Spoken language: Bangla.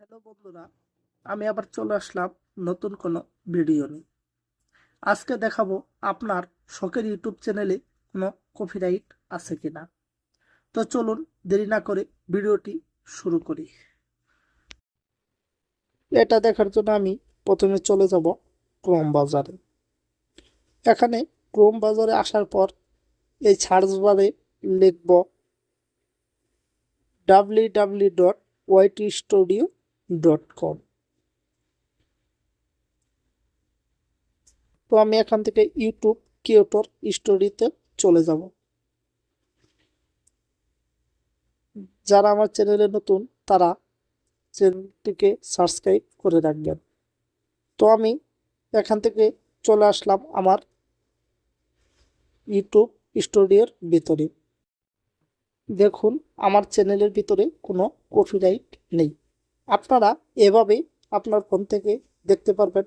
হ্যালো বন্ধুরা, আমি আবার চলে আসলাম নতুন কোনো ভিডিও নিয়ে। আজকে দেখাবো আপনার শখের ইউটিউব চ্যানেলে কোনো কপিরাইট আছে কিনা। তো চলুন দেরি না করে ভিডিওটি শুরু করি। এটা দেখার জন্য আমি প্রথমে চলে যাব ক্রোম বাজারে। এখানে ক্রোম বাজারে আসার পর এই সার্চ বারে লিখব W W dot YT studio dot com তো আমি এখান থেকে ইউটিউব কিউটর স্টোরিতে চলে যাব। যারা আমার চ্যানেলে নতুন, তারা চ্যানেলটিকে সাবস্ক্রাইব করে রাখবেন। তো আমি এখান থেকে চলে আসলাম আমার ইউটিউব স্টুডিওর ভিতরে। দেখুন, আমার চ্যানেলের ভিতরে কোনো কপিরাইট নেই। আপনারা এভাবেই আপনার ফোন থেকে দেখতে পারবেন।